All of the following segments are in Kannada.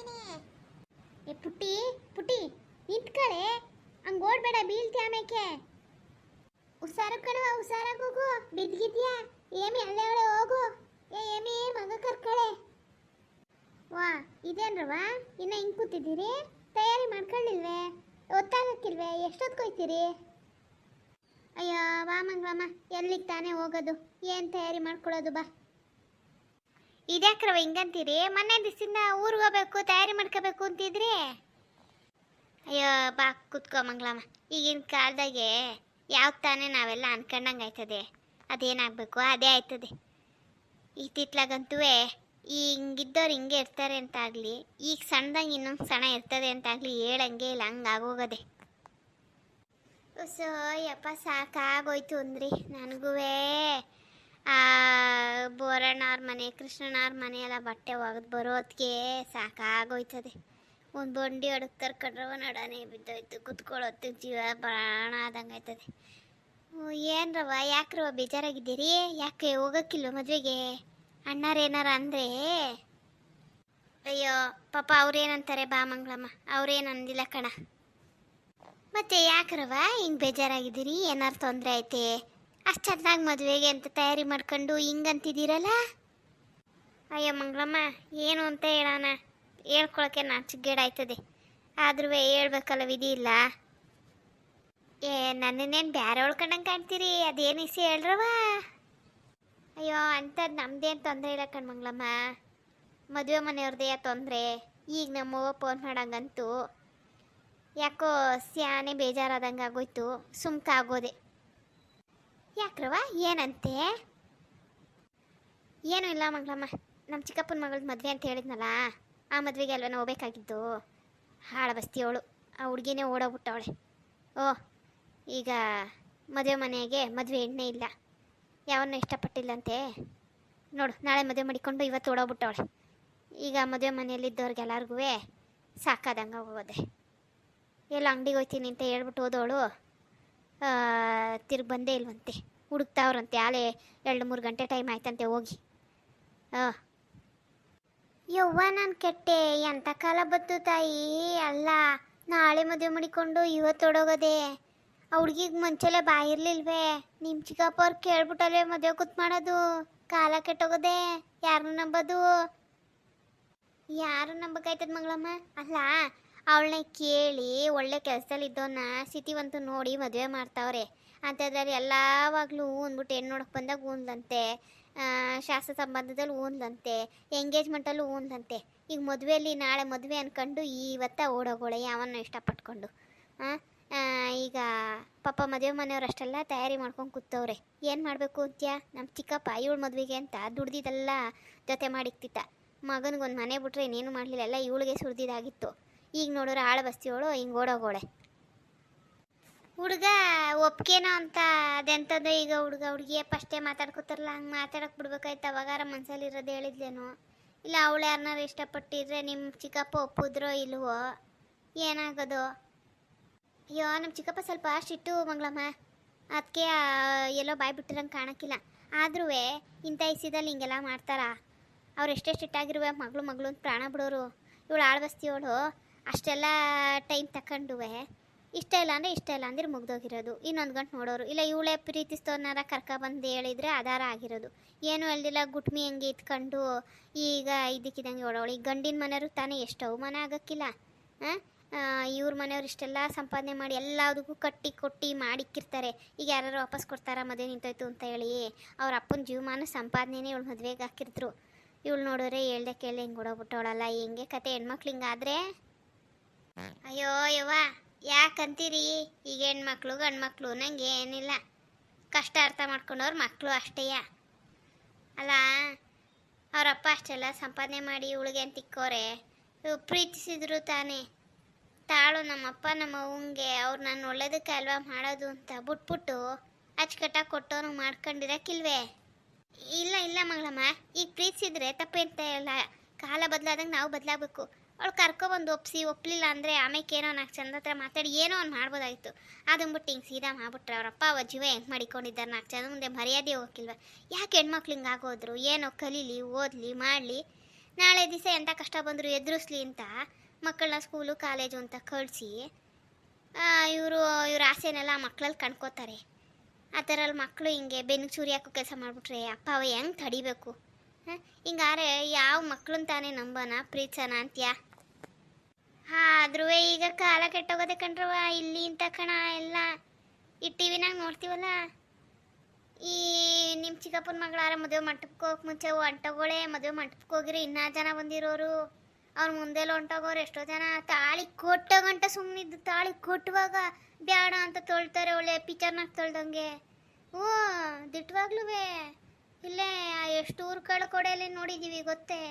ಬರ್ತೀನಿ. ಏ, ಪುಟ್ಟಿ ಪುಟ್ಟಿ, ನಿಂತ್ಕಳೆ. ಹಂಗ್ ಓಡ್ಬೇಡ, ಬೀಳ್ತಿ ಆಮೇಕೆ. ಹುಷಾರು ಕಣವ ಹುಷಾರಾಗಿ ಹೋಗು. ಬಿದ್ದಿದ್ಯಾ? ಏಮಿ, ಅಲ್ಲೇ ಅವಳೆ ಹೋಗು. ಏ, ಏಮಿ, ಮಗ ಕರ್ಕಳೆ. ವಾ ಇದೇನ್ರವ ಇನ್ನ ಹಿಂಗ್ ಕೂತಿದ್ದೀರಿ? ತಯಾರಿ ಮಾಡ್ಕೊಳ್ಳಿಲ್ವೇ? ಒತ್ತಾಗಕ್ಕಿಲ್ವೇ? ಎಷ್ಟೊತ್ತು ಕೊಯ್ತೀರಿ ಅಯ್ಯೋ ವಾಮಂಗ್ ವಾಮ ಎಲ್ಲಿಗೆ ತಾನೇ ಹೋಗೋದು? ಏನು ತಯಾರಿ ಮಾಡ್ಕೊಳ್ಳೋದು ಬಾ. ಇದ್ಯಾಕ್ರವ ಹಿಂಗಂತೀರಿ? ಮೊನ್ನೆ ದಿವಸದಿಂದ ಊರಿಗೆ ಹೋಗ್ಬೇಕು ತಯಾರಿ ಮಾಡ್ಕೋಬೇಕು ಅಂತಿದ್ರಿ? ಅಯ್ಯೋ, ಬಾ, ಕುತ್ಕೋ ಮಂಗ್ಲಮ್ಮ ಈಗಿನ ಕಾಲದಾಗೆ ಯಾವ ತಾನೇ ನಾವೆಲ್ಲ ಅನ್ಕೊಂಡಂಗೆ ಆಯ್ತದೆ. ಅದೇನಾಗಬೇಕು, ಅದೇ ಆಯ್ತದೆ. ಇತ್ತಿತ್ಲಾಗಂತೂ ಹಿಂಗಿದ್ದವ್ರು ಹಿಂಗೆ ಇರ್ತಾರೆ ಅಂತಾಗಲಿ, ಈಗ ಸಣ್ಣದಂಗೆ ಇನ್ನೊಂದು ಸಣ್ಣ ಇರ್ತದೆ ಅಂತಾಗಲಿ ಹೇಳಂಗೆ ಇಲ್ಲ, ಹಂಗೆ ಆಗೋಗದೆ. ಸೊ ಯಪ್ಪ ಸಾಕಾಗೋಯ್ತು ಅಂದ್ರಿ ನನಗೂ ಬೋರಣ್ಣವ್ರ ಮನೆ ಕೃಷ್ಣನವ್ರ ಮನೆ ಎಲ್ಲ ಬಟ್ಟೆ ಒಗೆದು ಬರೋದಕ್ಕೆ ಸಾಕಾಗೋಯ್ತದೆ. ಒಂದು ಬಂಡಿ ಹೊಡಕ್ ಕರ್ಕೊಂಡ್ರವ ನಡನೆ ಬಿದ್ದೋಯ್ತು. ಕುತ್ಕೊಳ್ಳೋದು ಜೀವ ಬಾಣ ಆದಂಗೆ ಆಯ್ತದೆ ಏನ್ರವ ಯಾಕ್ರವ ಬೇಜಾರಾಗಿದ್ದೀರಿ? ಯಾಕೆ ಹೋಗಕ್ಕಿಲ್ಲ ಮದುವೆಗೆ? ಅಣ್ಣಾರೇನಾರ ಅಂದ್ರೆ? ಅಯ್ಯೋ, ಪಾಪ ಅವ್ರೇನಂತಾರೆ ಬಾ ಮಂಗಳಮ್ಮ, ಅವ್ರೇನು ಅಂದಿಲ್ಲ ಕಣ. ಮತ್ತೆ ಯಾಕ್ರವ ಹಿಂಗೆ ಬೇಜಾರಾಗಿದ್ದೀರಿ? ಏನಾರು ತೊಂದರೆ ಐತೆ? ಅಷ್ಟು ಚೆನ್ನಾಗಿ ಮದುವೆಗೆ ಅಂತ ತಯಾರಿ ಮಾಡ್ಕೊಂಡು ಹಿಂಗಂತಿದ್ದೀರಲ್ಲ? ಅಯ್ಯೋ ಮಂಗಳಮ್ಮ, ಏನು ಅಂತ ಹೇಳೋಣ. ಹೇಳ್ಕೊಳಕ್ಕೆ ನಾಚಿಗೇಡ ಆಯ್ತದೆ ಆದ್ರೂ ಹೇಳ್ಬೇಕಲ್ಲ ವಿಧಿ ಇಲ್ಲ. ಏ, ನನ್ನನ್ನೇನು ಬೇರೆ ಉಳ್ಕೊಂಡಂಗೆ ಕಾಣ್ತೀರಿ? ಅದೇನು ಇಸಿ ಹೇಳ್ರವ ಅಯ್ಯೋ ಅಂಥದ್ದು ನಮ್ದೇನು ತೊಂದರೆ ಇಲ್ಲ ಕಣ್ಮಂಗ್ಲಮ್ಮ ಮದುವೆ ಮನೆಯವ್ರದ್ದೇ ತೊಂದರೆ. ಈಗ ನಮ್ಮವ್ವ ಫೋನ್ ಮಾಡಂಗಂತೂ ಯಾಕೋ ಸ್ಯಾನೆ ಬೇಜಾರಾದಂಗೆ ಆಗೋಯ್ತು ಸುಮ್ಕಾಗೋದೆ. ಯಾಕ್ರವ ಏನಂತೆ? ಏನೂ ಇಲ್ಲ ಮಗಳಮ್ಮ. ನಮ್ಮ ಚಿಕ್ಕಪ್ಪನ ಮಗಳ ಮದುವೆ ಅಂತ ಹೇಳಿದ್ನಲ್ಲ, ಆ ಮದುವೆಗೆ ಅಲ್ವೇನೋ ಹೋಗ್ಬೇಕಾಗಿದ್ದು? ಹಾಳ ಬಸ್ತಿಯವಳು ಆ ಹುಡುಗಿನೇ ಓಡೋಗ್ಬಿಟ್ಟವಳೆ. ಓ, ಈಗ ಮದುವೆ ಮನೆಗೆ ಮದುವೆ ಎಣ್ಣೆ ಇಲ್ಲ. ಯಾವನ್ನೂ ಇಷ್ಟಪಟ್ಟಿಲ್ಲಂತೆ? ನೋಡು, ನಾಳೆ ಮದುವೆ ಮಾಡಿಕೊಂಡು ಇವತ್ತು ಓಡೋಗ್ಬಿಟ್ಟವಳೆ. ಈಗ ಮದುವೆ ಮನೆಯಲ್ಲಿದ್ದವ್ರಿಗೆಲ್ಲರಿಗೂ ಸಾಕಾದಂಗೆ ಹೋಗೋದೆ. ಎಲ್ಲ ಅಂಗಡಿಗೆ ಹೋಗ್ತೀನಿ ಅಂತ ಹೇಳ್ಬಿಟ್ಟು ಹೋದವಳು ತಿರ್ಗಿ ಬಂದೇ ಇಲ್ವಂತೆ. ಹುಡುಕ್ತಾವ್ರಂತೆ. ಆಲೆ ಎರಡು ಮೂರು ಗಂಟೆ ಟೈಮ್ ಆಯ್ತಂತೆ ಹೋಗಿ. ಹಾಂ ಯವ್ವ ನಾನು ಕೆಟ್ಟೆ ಎಂಥ ಕಾಲ ಬತ್ತು ತಾಯಿ? ಅಲ್ಲ, ನಾಳೆ ಮದುವೆ ಮಾಡಿಕೊಂಡು ಇವತ್ತು ಹೊಡೋಗೋದೆ ಆ ಹುಡ್ಗಿಗೆ ಮುಂಚೆಲೆ ಬಾಯಿರ್ಲಿಲ್ವೇ ನಿಮ್ಮ ಚಿಕ್ಕಪ್ಪ ಅವ್ರು ಕೇಳ್ಬಿಟ್ಟಲ್ವೇ ಮದುವೆ ಕೂತ್ ಮಾಡೋದು? ಕಾಲ ಕೆಟ್ಟೋಗದೆ. ಯಾರನ್ನ ನಂಬೋದು. ಯಾರು ನಂಬಕಾಯ್ತದ ಮಂಗಳಮ್ಮ? ಅಲ್ಲ ಅವಳನ್ನ ಕೇಳಿ ಒಳ್ಳೆ ಕೆಲಸದಲ್ಲಿ ಇದ್ದವನ್ನ ಸಿಟಿವಂತೂ ನೋಡಿ ಮದುವೆ ಮಾಡ್ತಾವ್ರೆ. ಅಂಥದ್ರಲ್ಲಿ ಎಲ್ಲವಾಗ್ಲೂ ಅಂದ್ಬಿಟ್ಟು ಹೆಣ್ಣು ನೋಡಕ್ಕೆ ಬಂದಾಗ ಊಂದಂತೆ ಶಾಸ್ತ್ರ ಸಂಬಂಧದಲ್ಲಿ ಊಂದಂತೆ ಎಂಗೇಜ್ಮೆಂಟಲ್ಲೂ ಊಂದಂತೆ ಈಗ ಮದುವೆಯಲ್ಲಿ ನಾಳೆ ಮದುವೆ ಅನ್ಕೊಂಡು ಇವತ್ತ ಓಡೋಗೋಳೆ ಯಾವನ್ನ ಇಷ್ಟಪಟ್ಕೊಂಡು. ಈಗ ಪಾಪ ಮದುವೆ ಮನೆಯವ್ರು ಅಷ್ಟೆಲ್ಲ ತಯಾರಿ ಮಾಡ್ಕೊಂಡು ಕೂತವ್ರೆ. ಏನು ಮಾಡಬೇಕು ಅಂತ್ಯ? ನಮ್ಮ ಚಿಕ್ಕಪ್ಪ ಇವಳು ಮದುವೆಗೆ ಅಂತ ದುಡ್ದಿದ್ದೆಲ್ಲ ಜೊತೆ ಮಾಡಿಕ್ತಿತ್ತ ಮಗನಿಗೊಂದು ಮನೆ ಬಿಟ್ರೆ ಇನ್ನೇನು ಮಾಡಲಿಲ್ಲ. ಎಲ್ಲ ಇವಳಿಗೆ ಸುರಿದಿದ್ದಾಗಿತ್ತು ಈಗ ನೋಡಿದ್ರೆ ಆಳ ಬಸ್ತಿವಳು ಹಿಂಗೆ ಓಡೋಗೋಳೆ. ಹುಡುಗ, ಒಪ್ಕೇನೋ ಅಂತ ಅದೆಂಥದ್ದು ಈಗ ಹುಡುಗ ಹುಡುಗಿಯ ಫಸ್ಟೇ ಮಾತಾಡ್ಕೊತಾರಲ್ಲ, ಹಂಗೆ ಮಾತಾಡಕ್ಕೆ ಬಿಡ್ಬೇಕಾಯ್ತು, ಅವಾಗಾರ ಮನ್ಸಲ್ಲಿ ಇರೋದು ಹೇಳಿದ್ಲೇನೋ. ಇಲ್ಲ, ಅವಳು ಯಾರನ್ನಾರು ಇಷ್ಟಪಟ್ಟಿದ್ರೆ ನಿಮ್ಮ ಚಿಕ್ಕಪ್ಪ ಒಪ್ಪಿದ್ರೋ ಇಲ್ವೋ, ಏನಾಗೋದು? ಅಯ್ಯೋ ನಮ್ಮ ಚಿಕ್ಕಪ್ಪ ಸ್ವಲ್ಪ ಸಿಟ್ಟು ಮಂಗಳಮ್ಮ. ಅದಕ್ಕೆ ಎಲ್ಲೋ ಬಾಯ್ ಬಿಟ್ಟಿರಂಗೆ ಕಾಣಕ್ಕಿಲ್ಲ. ಆದ್ರೂ ಇಂಥ ಇಸಿದಲ್ಲಿ ಹಿಂಗೆಲ್ಲ ಮಾಡ್ತಾರಾ? ಅವ್ರು ಎಷ್ಟೇ ಸಿಟ್ಟಾಗಿರುವೆ, ಮಗಳು ಮಗಳು ಅಂತ ಪ್ರಾಣ ಬಿಡೋರು. ಇವಳು ಆಳ್ಬಸ್ತಿಯವಳು ಅಷ್ಟೆಲ್ಲ ಟೈಮ್ ತಗೊಂಡುವೆ ಇಷ್ಟ ಇಲ್ಲ ಅಂದರೆ ಇಷ್ಟ ಇಲ್ಲ ಅಂದ್ರೆ ಮುಗ್ದೋಗಿರೋದು. ಇನ್ನೊಂದು ಗಂಟೆ ನೋಡೋರು. ಇಲ್ಲ ಇವಳೆ ಕರ್ಕ ಬಂದು ಹೇಳಿದ್ರೆ ಆಧಾರ ಆಗಿರೋದು. ಏನು ಹೇಳ್ದಿಲ್ಲ ಗುಟ್ಮಿ ಹಂಗೆ ಇತ್ಕೊಂಡು ಈಗ ಇದಕ್ಕಿದಂಗೆ ಓಡೋಳು ಈಗ ಗಂಡಿನ ಮನೆಯವ್ರು ತಾನೇ ಎಷ್ಟು ಅವಮಾನ ಆಗಕ್ಕಿಲ್ಲ. ಹಾಂ ಇವ್ರ ಮನೆಯವ್ರು ಇಷ್ಟೆಲ್ಲ ಸಂಪಾದನೆ ಮಾಡಿ ಎಲ್ಲದಕ್ಕೂ ಕಟ್ಟಿ ಕೊಟ್ಟಿ ಮಾಡಿಕ್ಕಿರ್ತಾರೆ. ಈಗ ಯಾರು ವಾಪಸ್ ಕೊಡ್ತಾರ, ಮದುವೆ ನಿಂತೋಯ್ತು ಅಂತ ಹೇಳಿ ಅವ್ರ ಅಪ್ಪನ ಜೀವಮಾನ ಸಂಪಾದನೆನೇ ಇವಳು ಮದುವೆಗೆ ಹಾಕಿದ್ರು ಇವಳು ನೋಡೋರೆ ಹೇಳ್ದೆ ಕೇಳಿ ಹಿಂಗೆ ಓಡೋಗ್ಬಿಟ್ಟವಳಲ್ಲ, ಹೆಂಗೆ ಕತೆ ಹೆಣ್ಮಕ್ಳು ಹಿಂಗಾದ್ರೆ? ಅಯ್ಯೋ, ಯವ್ವ ಯಾಕಂತೀರಿ ಈಗ ಹೆಣ್ಮಕ್ಳು, ಗಂಡ್ಮಕ್ಳು, ನಂಗೆ ಏನಿಲ್ಲ. ಕಷ್ಟ ಅರ್ಥ ಮಾಡ್ಕೊಂಡವ್ರ ಮಕ್ಕಳು ಅಷ್ಟೇಯ ಅಲ್ಲ, ಅವರಪ್ಪ ಅಷ್ಟೆಲ್ಲ ಸಂಪಾದನೆ ಮಾಡಿ ಇವಳಿಗೆ ಅಂತ ತಿಕ್ಕೋರೆ ಇವು ಪ್ರೀತಿಸಿದ್ರು ತಾನೇ. ತಾಳು ನಮ್ಮಪ್ಪ, ನಮ್ಮ ಅವಂಗೆ ಅವ್ರು ನಾನು ಒಳ್ಳೇದಕ್ಕೆ ಅಲ್ವಾ ಮಾಡೋದು ಅಂತ ಬಿಟ್ಬಿಟ್ಟು ಅಚ್ಚುಕಟ್ಟಾಗಿ ಕೊಟ್ಟೋರು ಮಾಡ್ಕೊಂಡಿರಕ್ಕಿಲ್ವೇ? ಇಲ್ಲ ಇಲ್ಲ ಮಗಳಮ್ಮ. ಈಗ ಪ್ರೀತಿಸಿದ್ರೆ ತಪ್ಪೇಂತ ಇಲ್ಲ. ಕಾಲ ಬದಲಾದಂಗೆ ನಾವು ಬದಲಾಗಬೇಕು. ಅವಳು ಕರ್ಕೊಬಂದು ಒಪ್ಸಿ ಒಪ್ಪಲಿಲ್ಲ ಅಂದರೆ ಆಮೇಲೆ ಏನೋ ನಾಲ್ಕು ಚಂದ ಹತ್ರ ಮಾತಾಡಿ ಏನೋ ಅವ್ನು ಮಾಡ್ಬೋದಾಗಿತ್ತು ಅದನ್ಬಿಟ್ಟು ಹಿಂಗೆ ಸೀದಾ ಮಾಡ್ಬಿಟ್ರೆ ಅವರಪ್ಪ ಅವ ಜೀವ ಹೆಂಗೆ ಮಾಡಿಕೊಂಡಿದ್ದಾರೆ ನಾಲ್ಕು ಚಂದ ಮುಂದೆ ಮರ್ಯಾದೆ ಹೋಗಿಲ್ವ ಯಾಕೆ ಹೆಣ್ಮಕ್ಳು ಹಿಂಗೆ ಆಗೋದ್ರು? ಏನೋ ಕಲೀಲಿ, ಓದಲಿ, ಮಾಡಲಿ. ನಾಳೆ ದಿವಸ ಎಂಥ ಕಷ್ಟ ಬಂದರೂ ಎದುರಿಸ್ಲಿ ಅಂತ ಮಕ್ಕಳನ್ನ ಸ್ಕೂಲು, ಕಾಲೇಜು ಅಂತ ಕಳಿಸಿ ಇವರು, ಇವ್ರ ಆಸೆನೆಲ್ಲ ಮಕ್ಕಳಲ್ಲಿ ಕಣ್ಕೋತಾರೆ. ಆ ಥರಲ್ಲಿ ಮಕ್ಕಳು ಹಿಂಗೆ ಬೆನ್ನು ಚೂರಿ ಹಾಕೋ ಕೆಲಸ ಮಾಡಿಬಿಟ್ರೆ ಅಪ್ಪ, ಅವ ಹೆಂಗೆ ತಡಿಬೇಕು? ಹಾಂ? ಹಿಂಗಾರೆ ಯಾವ ಮಕ್ಕಳನ್ನ ತಾನೇ ನಂಬನ ಪ್ರೀತ್ಸನ ಅಂತ್ಯಾ? ಆದ್ರೂ ಈಗ ಕಾಲ ಕೆಟ್ಟೋಗೋದೆ ಕಣ್ರವ ಇಲ್ಲಿ ಇಂಥ ಕಣ ಎಲ್ಲ. ಈ ಟಿ ವಿನಾಗ ನೋಡ್ತೀವಲ್ಲ? ಈ ನಿಮ್ಮ ಚಿಕ್ಕಪ್ಪನ ಮಗಳಾರ ಮದುವೆ ಮಂಟಪಕ್ಕೆ ಹೋಗಕ್ಕೆ ಮುಂಚೆ ಹೊಂಟೋಗೋಳೆ ಮದುವೆ ಮಂಟಪಕ್ಕೆ ಹೋಗಿರಿ ಇನ್ನೂ ಜನ ಬಂದಿರೋರು. ಅವ್ರ ಮುಂದೆ ಹೊಂಟೋಗೋರು ಎಷ್ಟೋ ಜನ. ತಾಳಿ ಕೊಟ್ಟೋಗಂಟ ಸುಮ್ಮನಿದ್ದು ತಾಳಿ ಕೊಟ್ಟುವಾಗ ಬೇಡ ಅಂತ ತೊಳ್ತಾರೆ ಒಳ್ಳೆ ಪಿಕ್ಚರ್ನಾಗ ತೊಳ್ದಂಗೆ. ಓ ದಿಟ್ಟವಾಗ್ಲೂ ಇಲ್ಲೇ ಎಷ್ಟು ಊರು ಕಳ್ಕೊಡೆಯಲ್ಲಿ ನೋಡಿದ್ದೀವಿ ಗೊತ್ತೇ.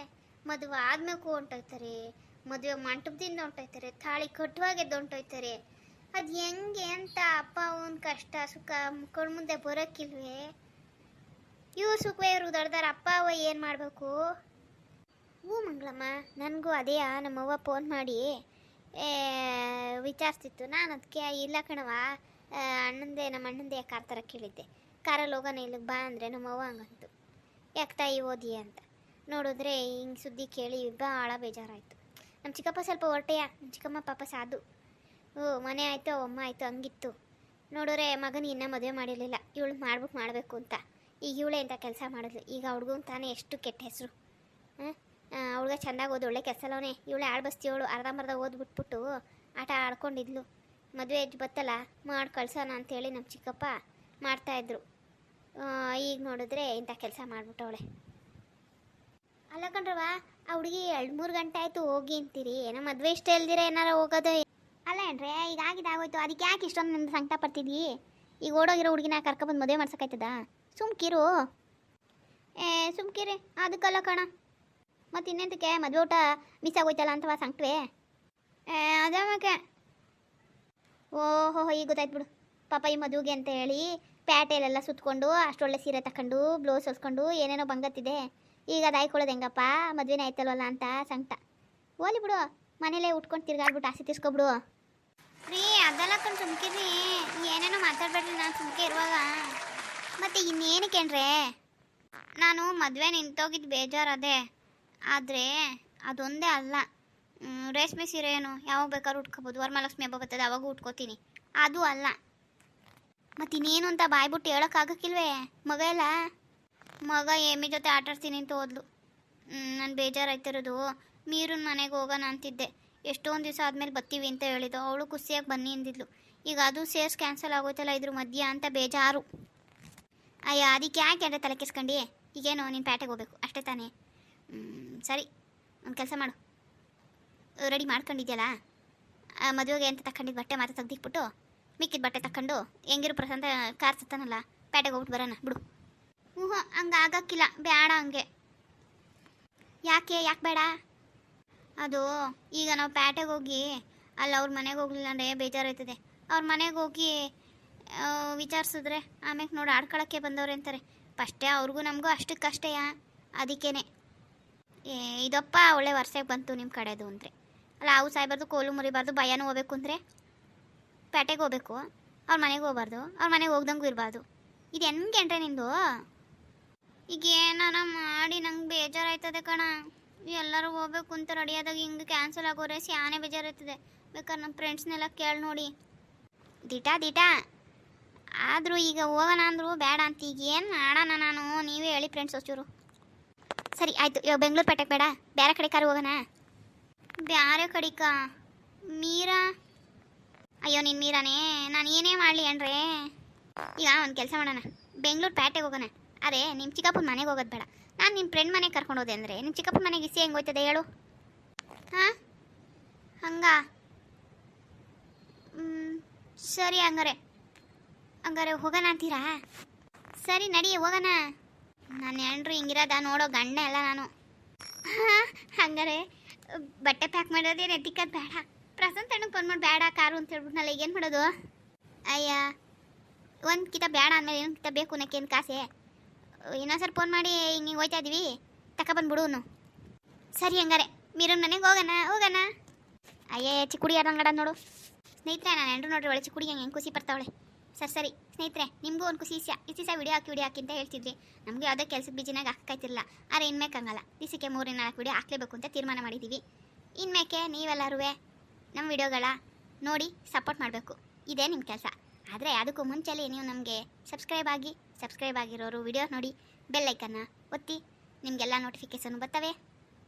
ಮದುವೆ ಆದ್ಮೇಲೆ ಹೊಂಟೋಯ್ತಾರೆ. ಮದುವೆ ಮಂಟಪದಿಂದ ಹೊಂಟೋಯ್ತಾರೆ, ತಾಳಿ ಕಟ್ಟುವಾಗೆ ಹೊಂಟೋಯ್ತಾರೆ. ಅದು ಹೆಂಗೆ ಅಂತ ಅಪ್ಪ ಅವನ ಕಷ್ಟ ಸುಖ ಕಣ್ಮುಂದೆ ಮುಂದೆ ಬರೋಕ್ಕಿಲ್ವೇ? ಇವ್ರು ಸುಖವೇ ಇವ್ರು ದೊಡ್ಡದಾರ ಅಪ್ಪ ಅವ ಏನು ಮಾಡಬೇಕು? ಹ್ಞೂ ಮಂಗಳಮ್ಮ, ನನಗೂ ಅದೇ ನಮ್ಮವ್ವ ಫೋನ್ ಮಾಡಿ ವಿಚಾರಿಸ್ತಿತ್ತು. ನಾನು ಅದಕ್ಕೆ ಇಲ್ಲ ಕಣವ ಅಣ್ಣಂದೇ, ನಮ್ಮ ಅಣ್ಣಂದೇ ಕಾರ್ ಥರ ಕೇಳಿದ್ದೆ. ಕಾರಲ್ಲಿ ಹೋಗೋಣ ಇಲ್ಲಿಗೆ ಬಾ ಅಂದರೆ ನಮ್ಮವ್ವ ಹಂಗಂತು. ಯಾಕೆ ತಾಯಿ ಓದಿ ಅಂತ. ನೋಡಿದ್ರೆ ಹಿಂಗೆ ಸುದ್ದಿ ಕೇಳಿ ಭಾಳ ಬೇಜಾರಾಯಿತು. ನಮ್ಮ ಚಿಕ್ಕಪ್ಪ ಸ್ವಲ್ಪ ಹೊರಟೆಯ? ನಮ್ಮ ಚಿಕ್ಕಮ್ಮ ಪಾಪ ಸಾಧು. ಓ, ಮನೆ ಆಯಿತು ಅಮ್ಮ ಆಯಿತು, ಹಂಗಿತ್ತು. ನೋಡಿದ್ರೆ ಮಗನ ಇನ್ನೂ ಮದುವೆ ಮಾಡಿರಲಿಲ್ಲ. ಇವಳು ಮಾಡ್ಬಿಟ್ಟು ಮಾಡಬೇಕು ಅಂತ. ಈಗ ಇವಳೇ ಅಂತ ಕೆಲಸ ಮಾಡಿದ್ಲು. ಈಗ ಹುಡುಗ ತಾನೇ ಎಷ್ಟು ಕೆಟ್ಟ ಹೆಸರು. ಅವಳಿಗೆ ಚೆಂದಾಗಿ ಓದು, ಒಳ್ಳೆ ಕೆಲಸಲವನೇ. ಇವಳೆ ಆಳ್ಬಸ್ತಿಯವಳು ಅರ್ಧಂಬರ್ಧ ಓದ್ಬಿಟ್ಬಿಟ್ಟು ಆಟ ಆಡ್ಕೊಂಡಿದ್ಲು. ಮದುವೆ ಎದ್ದು ಬತ್ತಲ್ಲ ಮಾಡಿ ಕಳ್ಸೋಣ ಅಂತೇಳಿ ನಮ್ಮ ಚಿಕ್ಕಪ್ಪ ಮಾಡ್ತಾಯಿದ್ರು ಈಗ ನೋಡಿದ್ರೆ ಇಂಥ ಕೆಲಸ ಮಾಡಿಬಿಟ್ಟವಳೆ. ಅಲ್ಲ ಕಣ್ರವ ಆ ಹುಡುಗಿ ಎರಡು ಮೂರು ಗಂಟೆ ಆಯಿತು ಹೋಗಿ ಅಂತೀರಿ? ಏನೋ ಮದುವೆ ಇಷ್ಟ ಇಲ್ದಿರ ಏನಾರ ಹೋಗೋದು ಅಲ್ಲ ಏನ್ರೆ, ಈಗ ಅದಕ್ಕೆ ಯಾಕೆ ಇಷ್ಟೊಂದು ನನ್ನ ಸಂಕಟ ಪಡ್ತಿದ್ದಿ? ಈಗ ಓಡೋಗಿರೋ ಹುಡುಗಿನ ಕರ್ಕೊಬಂದು ಮದುವೆ ಮಾಡ್ಸೋಕಾಯ್ತದ ಸುಮ್ಕಿರು ಏ ಸುಮ್ಕಿರಿ ಅದಕ್ಕಲ್ಲ ಕಣ. ಮತ್ತು ಇನ್ನೆಂತಕ್ಕೆ? ಮದುವೆ ಊಟ ಮಿಸ್ ಆಗೋಯ್ತಲ್ಲ ಅಂತವ ಸಂಕಟವೇ ಏ ಅದಕ್ಕೆ ಓಹೋ ಈಗ ಗೊತ್ತಾಯ್ತು ಬಿಡು. ಪಾಪ ಈ ಮದುವೆಗೆ ಅಂತ ಹೇಳಿ ಪ್ಯಾಟೆಲೆಲ್ಲ ಸುತ್ಕೊಂಡು ಅಷ್ಟೊಳ್ಳೆ ಸೀರೆ ತಕೊಂಡು, ಬ್ಲೌಸ್ ಹೊಲ್ಸ್ಕೊಂಡು, ಏನೇನೋ ಬಂಗತ್ತಿದೆ. ಈಗ ಅದು ಆಯ್ಕೊಳ್ಳೋದು ಹೆಂಗಪ್ಪ? ಮದುವೆನೇ ಆಯ್ತಲ್ವಲ್ಲ ಅಂತ ಸಂಕಟ. ಓಲಿ ಬಿಡು. ಮನೇಲೇ ಉಟ್ಕೊಂಡು ತಿರ್ಗಾಡ್ಬಿಟ್ಟು ಆಸೆ ತೀರ್ಸ್ಕೊಬಿಡು. ರೀ, ಅದೆಲ್ಲ ಕಣ್ ಸುಮ್ಕಿರಿ ಏನೇನೋ ಮಾತಾಡ್ಬೇಡ್ರಿ ನಾನು ಸುಮ್ಕೆ ಇರುವಾಗ. ಮತ್ತೆ ಇನ್ನೇನಕ್ಕೇನ್ರೆ ನಾನು ಮದುವೆ ನಿಂತೋಗಿದ್ದು ಬೇಜಾರದೆ. ಆದರೆ ಅದೊಂದೇ ಅಲ್ಲ. ರೇಷ್ಮೆ ಸೀರೆ ಏನು? ಯಾವಾಗ ಬೇಕಾದ್ರೂ ಉಟ್ಕೋಬೋದು. ವರಮಹಾಲಕ್ಷ್ಮಿ ಹಬ್ಬ ಬರ್ತದೆ, ಅವಾಗ ಉಟ್ಕೋತೀನಿ. ಅದು ಅಲ್ಲ. ಮತ್ತು ಇನ್ನೇನು ಅಂತ ಬಾಯ್ಬಿಟ್ಟು ಹೇಳೋಕ್ಕಾಗಕ್ಕಿಲ್ವೇ? ಮಗ ಎಲ್ಲ? ಮಗ ಏಮಿ ಜೊತೆ ಆಟಾಡ್ತೀನಿ ಅಂತ ಹೋದ್ಲು. ನಾನು ಬೇಜಾರಾಯ್ತಿರೋದು. ಮೀರನ್ ಮನೆಗೆ ಹೋಗೋಣ ಅಂತಿದ್ದೆ. ಎಷ್ಟೊಂದು ದಿವಸ ಆದಮೇಲೆ ಬತ್ತೀವಿ ಅಂತ ಹೇಳಿದ್ದು. ಅವಳು ಖುಷಿಯಾಗಿ ಬನ್ನಿ ಅಂದಿದ್ಲು. ಈಗ ಅದು ಸೇರ್ಸ್ ಕ್ಯಾನ್ಸಲ್ ಆಗೋಯ್ತಲ್ಲ ಇದ್ರ ಮಧ್ಯ ಅಂತ ಬೇಜಾರು. ಅಯ್ಯ, ಅದಕ್ಕೆ ಯಾಕೆ ಅಂದರೆ ತಲೆ ಕೆಸ್ಕೊಂಡು? ಈಗೇನು ನೀನು ಪ್ಯಾಟೆಗೆ ಹೋಗ್ಬೇಕು. ಅಷ್ಟೇ ತಾನೇ. ಸರಿ. ಒಂದು ಕೆಲಸ ಮಾಡು. ರೆಡಿ ಮಾಡ್ಕೊಂಡಿದ್ಯಲ್ಲ? ಮದುವೆಗೆ ಅಂತ ತಗೊಂಡಿದ್ದು ಬಟ್ಟೆ ಮಾತ್ರ ತೆಗ್ದಿಕ್ಬಿಟ್ಟು ಮಿಕ್ಕಿದ ಬಟ್ಟೆ ತಕೊಂಡು ಹೆಂಗಿರು ಪ್ರಸಂತ ಕಾರ್ ಸತ್ತಾನಲ್ಲ, ಪ್ಯಾಟೆಗೆ ಹೋಗ್ಬಿಟ್ಟು ಬರೋಣ. ಬಿಡು. ಹ್ಞೂ, ಹಂಗೆ ಆಗಕ್ಕಿಲ್ಲ ಬೇಡ ಹಂಗೆ. ಯಾಕೆ ಯಾಕೆ ಬೇಡ? ಅದು, ಈಗ ನಾವು ಪ್ಯಾಟೆಗೆ ಹೋಗಿ, ಅಲ್ಲಿ ಅವ್ರ ಮನೆಗೆ ಹೋಗ್ಲಿಲ್ಲ ಅಂದರೆ ಬೇಜಾರಾಯ್ತದೆ. ಅವ್ರ ಮನೆಗೆ ಹೋಗಿ ವಿಚಾರಿಸಿದ್ರೆ ಆಮೇಲೆ ನೋಡಿ ಆಡ್ಕೊಳಕ್ಕೆ ಬಂದವ್ರೆ ಅಂತಾರೆ. ಫಸ್ಟೇ ಅವ್ರಿಗೂ ನಮಗೂ ಅಷ್ಟಕ್ಕಷ್ಟೇಯ ಅದಕ್ಕೇನೆ ಏ, ಇದಪ್ಪ ಒಳ್ಳೆ ವರ್ಷಕ್ಕೆ ಬಂತು ನಿಮ್ಮ ಕಡೆದು ಅಂದರೆ. ಅಲ್ಲ, ಅವು ಸಾಯ್ಬಾರ್ದು, ಕೋಲು ಮುರಿಬಾರ್ದು, ಭಯನೂ ಹೋಗ್ಬೇಕು ಅಂದರೆ? ಪೇಟೆಗೆ ಹೋಗ್ಬೇಕು, ಅವ್ರ ಮನೆಗೆ ಹೋಗ್ಬಾರ್ದು, ಅವ್ರ ಮನೆಗೆ ಹೋಗ್ದಂಗೂ ಇರಬಾರ್ದು. ಇದು ಹೆಂಗೆಂಡ್ರೆ ನಿಂದು ಈಗ ಏನಾರ ಮಾಡಿ ನಂಗೆ ಬೇಜಾರಾಯ್ತದೆ ಕಣ. ಎಲ್ಲರೂ ಹೋಗ್ಬೇಕು ಅಂತ ರೆಡಿ ಆದಾಗ ಹಿಂಗೆ ಕ್ಯಾನ್ಸಲ್ ಆಗೋರೆ ಸ್ಯಾನೆ ಬೇಜಾರಾಯ್ತದೆ. ಬೇಕಾದ್ರೆ ನಮ್ಮ ಫ್ರೆಂಡ್ಸ್ನೆಲ್ಲ ಕೇಳಿ ನೋಡಿ. ದಿಟಾ ದಿಟಾ. ಆದರೂ ಈಗ ಹೋಗೋಣ ಅಂದರು ಬೇಡ ಅಂತ ಈಗ ಏನು ಮಾಡೋಣ ನಾನು? ನೀವೇ ಹೇಳಿ ಫ್ರೆಂಡ್ಸ್ ಒಂಚೂರು ಸರಿ, ಆಯಿತು. ಇವಾಗ ಬೆಂಗಳೂರು ಪೇಟೆಗೆ ಬೇಡ. ಬೇರೆ ಕಡೆ ಕಾರು ಹೋಗೋಣ. ಬೇರೆ ಕಡಿಕ ಮೀರಾ? ಅಯ್ಯೋ ನಿನ್ನ ಮೀರಾನೇ. ನಾನು ಏನೇ ಮಾಡಲಿ ಅಣ್ರೆ ಈಗ ಒಂದು ಕೆಲಸ ಮಾಡೋಣ. ಬೆಂಗಳೂರು ಪೇಟೆಗೆ ಹೋಗೋಣ. ಅರೆ ನಿಮ್ಮ ಚಿಕ್ಕಪ್ಪನ ಮನೆಗೆ ಹೋಗೋದು ಬೇಡ. ನಾನು ನಿಮ್ಮ ಫ್ರೆಂಡ್ ಮನೆಗೆ ಕರ್ಕೊಂಡು ಹೋದೆ ಅಂದರೆ ನಿಮ್ಮ ಚಿಕ್ಕಪ್ಪನ ಮನೆಗೆ ಇಸಿ ಹೆಂಗೆ ಹೋಯ್ತದೆ ಹೇಳು. ಹಾಂ? ಹಂಗ? ಸರಿ ಹಂಗಾರೆ. ಹಂಗಾರೆ ಹೋಗೋಣ ಅಂತೀರಾ? ಸರಿ, ನಡಿ, ಹೋಗೋಣ. ನಾನು ಹೆಂಡ್ರು ಹಿಂಗಿರೋದ ನೋಡೋ ಗಂಡ ಅಲ್ಲ ನಾನು. ಹಾಂ, ಹಂಗಾರೆ, ಬಟ್ಟೆ ಪ್ಯಾಕ್ ಮಾಡೋದೇ ನೆತ್ತಿಕ್ಕದು ಬೇಡ. ಪ್ರಸಂತ ಅಣ್ಣಗೆ ಫೋನ್ ಮಾಡಿ, ಬೇಡ, ಕಾರು ಅಂತ ಹೇಳ್ಬಿಟ್ನಲ್ಲ, ಈಗೇನು ಮಾಡೋದು? ಅಯ್ಯ, ಒಂದು ಕಿತ ಬೇಡ ಅಂದಮೇಲೆ ಏನು ಕಿತ ಬೇಕು ನಕ್ಕೇನು ಕಾಸೆ? ಇನ್ನೊಂದ್ಸರಿ ಫೋನ್ ಮಾಡಿ ಹಿಂಗೆ ಹೋಯ್ತಾ ಇದೀವಿ. ಬಿಡುವನು ಸರಿ ಹಂಗಾರೆ, ಮೀರನ್ ಮನೆಗೆ ಹೋಗೋಣ ಹೋಗೋಣ. ಅಯ್ಯೇ, ಚಿಕ್ಕುಡಿ ಯಾರಂಗಡ ನೋಡು. ಸ್ನೇಹಿತರೆ, ನಾನು ಎಂಡ್ರು ನೋಡ್ರಿ ಒಳ್ಳೆ ಚಿಕ್ಕುಡಿ ಹೆಂಗೆ ಖುಷಿ ಪಡ್ತಾವಳೆ ಸರ್, ಸರಿ. ಸ್ನೇಹಿತರೆ ನಿಮಗೂ ಒಂದು ಖುಷಿ ಇಸ್ಯ. ಇಸಿಸ ವಿಡಿಯೋ ಹಾಕಿ ವಿಡಿಯೋ ಹಾಕಿ ಅಂತ ಹೇಳ್ತಿದ್ರಿ ನಮಗೆ ಯಾವುದೇ ಕೆಲಸದ ಬಿಜಿನಾಗ ಹಾಕಾಯ್ತಿರಲ್ಲ ಆದ್ರೆ ಇನ್ಮೇಕೆ ಹಂಗಲ್ಲ. ದಿಸಕ್ಕೆ ಮೂರನೇ ನಾಲ್ಕು ವಿಡಿಯೋ ಹಾಕ್ಲೇಬೇಕು ಅಂತ ತೀರ್ಮಾನ ಮಾಡಿದ್ದೀವಿ ಇನ್ಮೇಕೆ ನೀವೆಲ್ಲರೂ ನಮ್ಮ ವಿಡಿಯೋಗಳ ನೋಡಿ ಸಪೋರ್ಟ್ ಮಾಡಬೇಕು. ಇದೇ ನಿಮ್ಮ ಕೆಲಸ. ಆದರೆ ಅದಕ್ಕೂ ಮುಂಚೆಲಿ ನೀವು ನಮಗೆ ಸಬ್ಸ್ಕ್ರೈಬ್ ಆಗಿ ಸಬ್ಸ್ಕ್ರೈಬ್ ಆಗಿರೋರು ವಿಡಿಯೋ ನೋಡಿ ಬೆಲ್ಲೈಕನ್ನ ಒತ್ತಿ, ನಿಮಗೆಲ್ಲ ನೋಟಿಫಿಕೇಶನ್ ಬರ್ತವೆ.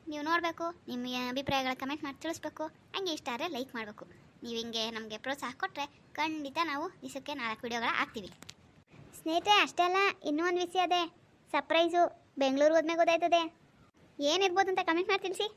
ನೀವು ನೋಡಬೇಕು ನಿಮ್ಮ ಅಭಿಪ್ರಾಯಗಳ ಕಮೆಂಟ್ ಮಾಡಿ ತಿಳಿಸ್ಬೇಕು, ಹಂಗೆ ಇಷ್ಟ ಆದರೆ ಲೈಕ್ ಮಾಡಬೇಕು. ನೀವು ಹಿಂಗೆ ನಮಗೆ ಪ್ರೋತ್ಸಾಹ ಕೊಟ್ಟರೆ ಖಂಡಿತ ನಾವು ದಿವಸಕ್ಕೆ ನಾಲ್ಕು ವಿಡಿಯೋಗಳ ಹಾಕ್ತೀವಿ. ಸ್ನೇಹಿತರೆ ಅಷ್ಟೇ ಅಲ್ಲ ಇನ್ನೂ ಒಂದು ವಿಷಯ ಅದೇ. ಸರ್ಪ್ರೈಸು ಬೆಂಗಳೂರು ಹೋದ್ಮೇಲೆ ಗೊತ್ತಾಯ್ತದೆ. ಏನಿರ್ಬೋದು ಅಂತ ಕಮೆಂಟ್ ಮಾಡಿ ತಿಳಿಸಿ.